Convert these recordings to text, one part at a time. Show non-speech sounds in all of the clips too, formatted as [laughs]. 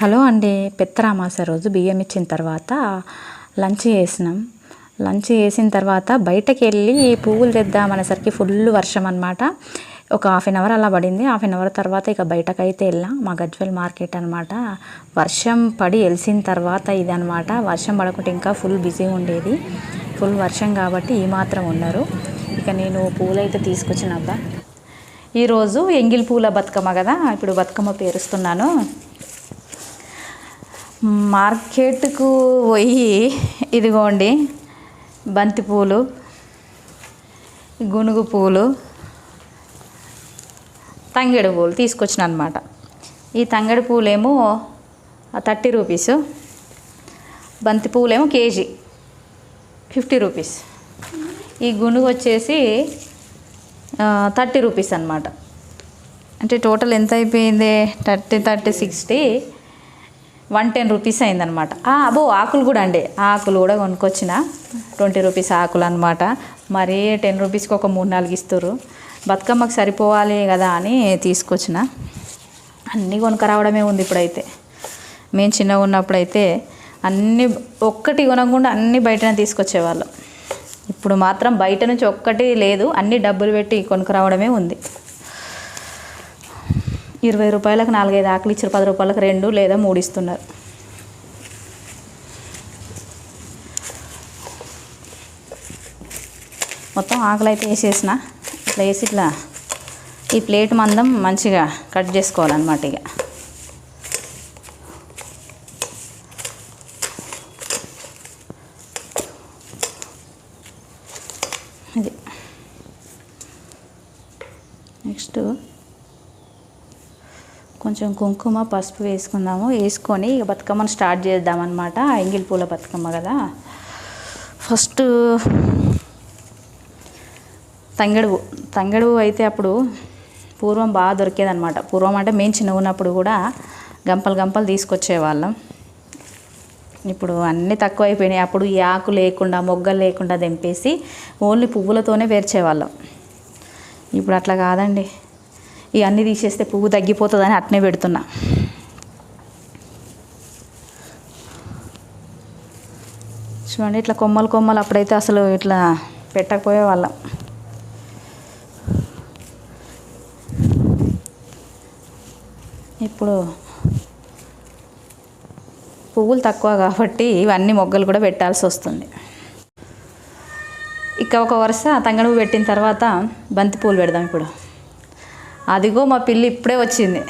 Hello అండి. పెత్తరామాస రోజు బియ్యం ఇచ్చిన తర్వాత లంచ్ చేసినాం. లంచ్ చేసిన తర్వాత బయటకు వెళ్ళి పువ్వులు తెద్దామనేసరికి ఫుల్ వర్షం అనమాట ఒక హాఫ్ అన్ అవర్ అలా పడింది. హాఫ్ అన్ అవర్ తర్వాత ఇక బయటకైతే వెళ్ళాం. మా గజ్వెల్ మార్కెట్ అనమాట వర్షం పడి వెలిసిన తర్వాత ఇది అనమాట వర్షం పడకుండా ఇంకా ఫుల్ బిజీ ఉండేది. ఫుల్ వర్షం కాబట్టి ఈ మాత్రం ఉన్నారు. ఇక నేను పూలు అయితే తీసుకొచ్చిన అబ్బా. ఈరోజు ఎంగిల్ పూల బతుకమ్మ కదా. ఇప్పుడు బతుకమ్మ పేరుస్తున్నాను. మార్కెట్కు పోయి ఇదిగోండి బంతి పూలు గునుగు పూలు తంగేడు పూలు తీసుకొచ్చిన అనమాట ఈ తంగేడు పూలేమో థర్టీ రూపీస్ బంతి పూలేమో కేజీ ఫిఫ్టీ రూపీస్. ఈ గునుగు వచ్చేసి థర్టీ రూపీస్ అనమాట అంటే టోటల్ ఎంత అయిపోయింది? Thirty thirty sixty. One ten rupees అయిందనమాట అబో ఆకులు కూడా అండి. ఆకులు కూడా కొనుక్కొచ్చిన. ట్వంటీ రూపీస్ ఆకులు అనమాట మరీ టెన్ రూపీస్కి ఒక మూడు నాలుగు ఇస్తారు బతుకమ్మకి సరిపోవాలి కదా అని తీసుకొచ్చిన. అన్నీ కొనుక్కరావడమే ఉంది ఇప్పుడైతే. మేము చిన్నగా ఉన్నప్పుడైతే అన్నీ ఒక్కటి కొనకుండా అన్నీ బయటనే తీసుకొచ్చేవాళ్ళం. ఇప్పుడు మాత్రం బయట నుంచి ఒక్కటి లేదు. అన్ని డబ్బులు పెట్టి కొనుక్కరావడమే ఉంది. ఇరవై రూపాయలకు నాలుగైదు ఆకులు ఇచ్చారు. పది రూపాయలకు రెండు లేదా మూడు ఇస్తున్నారు. మొత్తం ఆకులు అయితే వేసేసిన. ఇట్లా వేసి ఇట్లా ఈ ప్లేట్ మందం మంచిగా కట్ చేసుకోవాలన్నమాట ఇక ఇది నెక్స్ట్ కొంచెం కుంకుమ పసుపు వేసుకుందాము వేసుకొని ఇక బతుకమ్మను స్టార్ట్ చేద్దామన్నమాట. ఎంగిల్ పూల బతుకమ్మ కదా. ఫస్ట్ తంగడువు. తంగడువు అయితే అప్పుడు పూర్వం బాగా దొరికేదన్నమాట. పూర్వం అంటే మేము చిన్నగా ఉన్నప్పుడు కూడా గంపలు గంపలు తీసుకొచ్చేవాళ్ళం. ఇప్పుడు అన్నీ తక్కువైపోయినాయి. అప్పుడు ఈ ఆకు లేకుండా మొగ్గలు లేకుండా తెంపేసి ఓన్లీ పువ్వులతోనే పేర్చేవాళ్ళం. ఇప్పుడు అట్లా కాదండి. ఇవన్నీ తీసేస్తే పువ్వు తగ్గిపోతుందని అట్నే పెడుతున్నా. చూడండి ఇట్లా కొమ్మలు కొమ్మలు అప్పుడైతే అసలు ఇట్లా పెట్టకపోయే వాళ్ళం. ఇప్పుడు పువ్వులు తక్కువ కాబట్టి ఇవన్నీ మొగ్గలు కూడా పెట్టాల్సి వస్తుంది. ఇక ఒక వరుస తంగడుపు పెట్టిన తర్వాత బంతి పూలు పెడదాం ఇప్పుడు. అదిగో మా పిల్లి ఇప్పుడే వచ్చింది.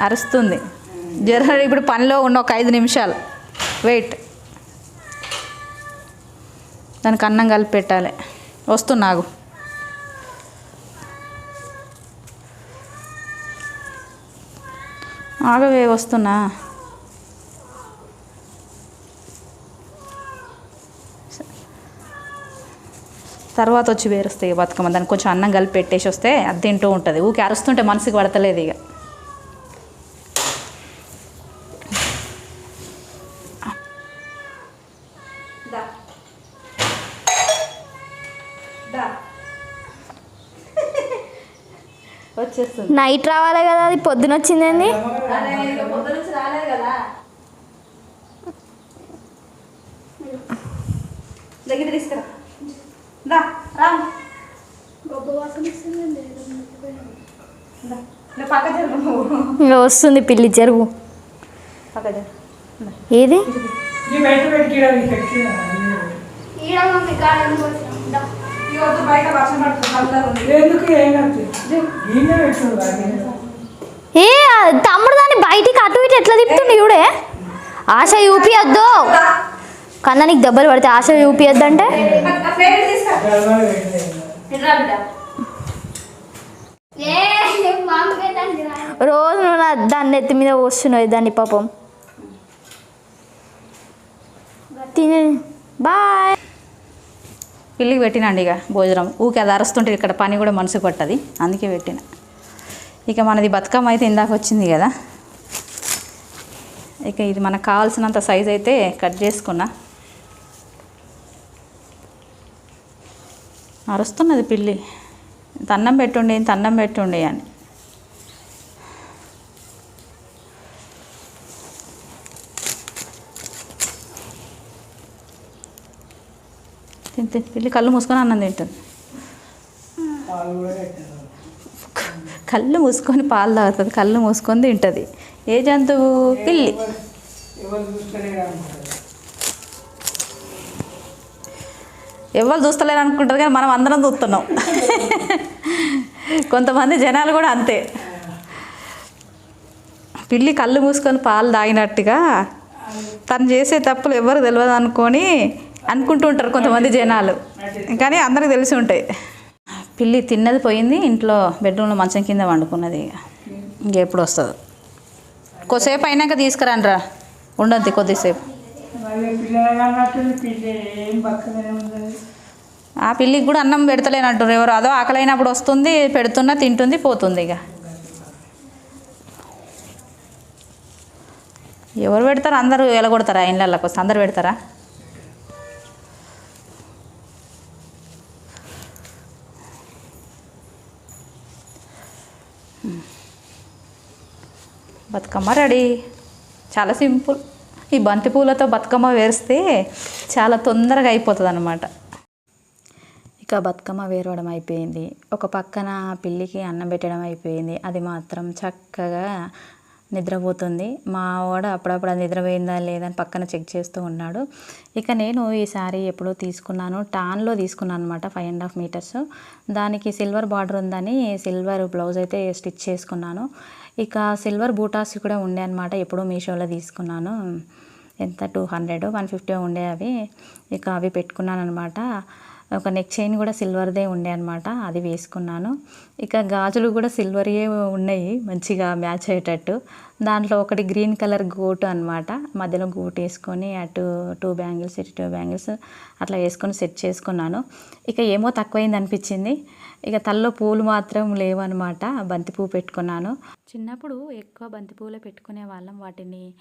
అరుస్తుంది. జర ఇప్పుడు పనిలో ఉన్న ఒక ఐదు నిమిషాలు. వెయిట్ దానికి అన్నం కలిపి పెట్టాలి. వస్తున్నాగు ఆగవే వస్తున్నా. తర్వాత వచ్చి వేరుస్తాయి బతుకమ్మ. దానికి కొంచెం అన్నం కలిపి పెట్టేసి వస్తే అది తింటూ ఉంటుంది. ఊకి అరుస్తుంటే మనసుకి పడతలేదు ఇక. [laughs] వచ్చేస్తుంది. నైట్ రావాలి కదా అది పొద్దున వచ్చిందండి. దగ్గర తీసుకురా. దా రా. పక్క జరుగు. వస్తుంది పిల్లి జరుగు. పక్క జరుగు. దా. ఏది ఏం తమ్ముడు దాన్ని బయటికి అటు ఇటు ఎట్లా తిప్పుతుంది ఇవిడే ఆశ చూపియద్దు కన్నా నీకు దెబ్బలు పడితే ఆశ చూపియద్దు అంటే రోజు నువ్వు నా దాన్ని ఎత్తి మీద వస్తున్నావు దాన్ని పాపం. తినే బాయ్. పిల్లికి పెట్టినండి ఇక భోజనం. ఊకే అది అరుస్తుంటే ఇక్కడ పని కూడా మనసుకు పట్టది. అందుకే పెట్టిన. ఇక మనది బతుకమ్మ అయితే ఇందాక వచ్చింది కదా. ఇక ఇది మనకు కావాల్సినంత సైజ్ అయితే కట్ చేసుకున్నా. అరుస్తున్నది పిల్లి. తన్నం పెట్టుండి తన్నం పెట్టుండి అని. తింటే పిల్లి కళ్ళు మూసుకొని అన్నం తింటుంది. కళ్ళు మూసుకొని పాలు తాగుతుంది కళ్ళు మూసుకొని తింటుంది. ఏ జంతువు? పిల్లి. ఎవరు- చూస్తలేరు అనుకుంటారు కానీ మనం అందరం చూస్తున్నాం. కొంతమంది జనాలు కూడా అంతే. పిల్లి కళ్ళు మూసుకొని పాలు తాగినట్టుగా తను చేసే తప్పులు ఎవరు తెలియదు అనుకొని అనుకుంటూ ఉంటారు కొంతమంది జనాలు. కానీ అందరికి తెలిసి ఉంటాయి. పిల్లి తిన్నది పోయింది ఇంట్లో బెడ్రూమ్లో మంచం కింద వండుకున్నది. ఇక ఇంకెప్పుడు వస్తుంది? కొద్దిసేపు అయినాక తీసుకురాండ్రా. ఉండద్ది కొద్దిసేపు. ఆ పిల్లికి కూడా అన్నం పెడతలేనంటారు ఎవరు. అదో ఆకలైనప్పుడు వస్తుంది పెడుతున్నా తింటుంది పోతుంది ఇక. ఎవరు పెడతారు? అందరూ ఎలగొడతారా ఇళ్ళకి వస్తే అందరు పెడతారా? బతుకమ్మ రెడీ. చాలా సింపుల్. ఈ బంతిపూలతో బతుకమ్మ వేస్తే చాలా తొందరగా అయిపోతుంది అనమాట ఇక బతుకమ్మ వేరవడం అయిపోయింది. ఒక పక్కన పిల్లికి అన్నం పెట్టడం అయిపోయింది. అది మాత్రం చక్కగా నిద్రపోతుంది. మా వాడు అప్పుడప్పుడు అది నిద్రపోయిందా లేదా అని పక్కన చెక్ చేస్తూ ఉన్నాడు. ఇక నేను ఈ శారీ ఎప్పుడో తీసుకున్నాను. టాన్లో తీసుకున్నాను అనమాట ఫైవ్ అండ్ హాఫ్ మీటర్స్. దానికి సిల్వర్ బార్డర్ ఉందని సిల్వర్ బ్లౌజ్ అయితే స్టిచ్ చేసుకున్నాను. ఇక సిల్వర్ బూటాస్ కూడా ఉండే అనమాట ఎప్పుడో మీషోలో తీసుకున్నాను. ఎంత? టూ హండ్రెడ్ వన్ ఫిఫ్టీ ఉండే అవి. ఇక అవి పెట్టుకున్నాను అనమాట ఒక నెక్ చైన్ కూడా సిల్వర్దే ఉండే అనమాట. అది వేసుకున్నాను. ఇక గాజులు కూడా సిల్వర్యే ఉన్నాయి మంచిగా మ్యాచ్ అయ్యేటట్టు. దాంట్లో ఒకటి గ్రీన్ కలర్ గోటు అనమాట. మధ్యలో గోటు వేసుకొని అటు టూ బ్యాంగిల్స్ ఇటు టూ బ్యాంగిల్స్ అట్లా వేసుకొని సెట్ చేసుకున్నాను. ఇక ఏమో తక్కువైంది అనిపించింది. ఇక తల్లో పూలు మాత్రం లేవన్నమాట బంతిపూ పెట్టుకున్నాను. చిన్నప్పుడు ఎక్కువ బంతిపూలే పెట్టుకునే వాళ్ళం. వాటిని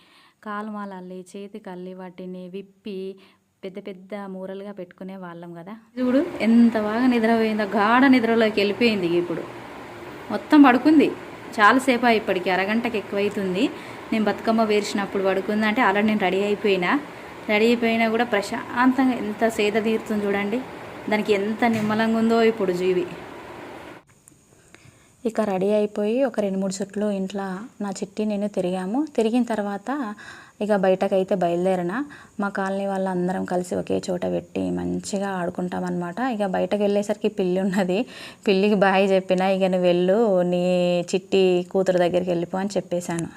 కాలుమాలల్లి అల్లి చేతికి అల్లి వాటిని విప్పి పెద్ద పెద్ద మూరలుగా పెట్టుకునే వాళ్ళం కదా. చూడు ఎంత బాగా నిద్రపోయిందో గాఢ నిద్రలోకి వెళ్ళిపోయింది ఇప్పుడు. మొత్తం పడుకుంది. చాలాసేపు ఇప్పటికి అరగంటకి ఎక్కువైతుంది. నేను బతుకమ్మ వేర్చినప్పుడు పడుకుంది అంటే ఆల్రెడీ నేను రెడీ అయిపోయినా. రెడీ అయిపోయినా కూడా ప్రశాంతంగా ఎంత సేద తీరుతుంది చూడండి. దానికి ఎంత నిమ్మలంగా ఉందో ఇప్పుడు జీవి. ఇక రెడీ అయిపోయి ఒక రెండు మూడు చుట్లు ఇంట్లో నా చిట్టి నేను తిరిగాము. తిరిగిన తర్వాత ఇక బయటకైతే బయలుదేరిన. మా కాలనీ వాళ్ళందరం కలిసి ఒకే చోట పెట్టి మంచిగా ఆడుకుంటామన్నమాట. ఇక బయటకు వెళ్ళేసరికి పిల్లి ఉన్నది. పిల్లికి బాయ్ చెప్పిన ఇక నువ్వు వెళ్ళు నీ చిట్టి కూతురు దగ్గరికి వెళ్ళిపో అని చెప్పేశాను.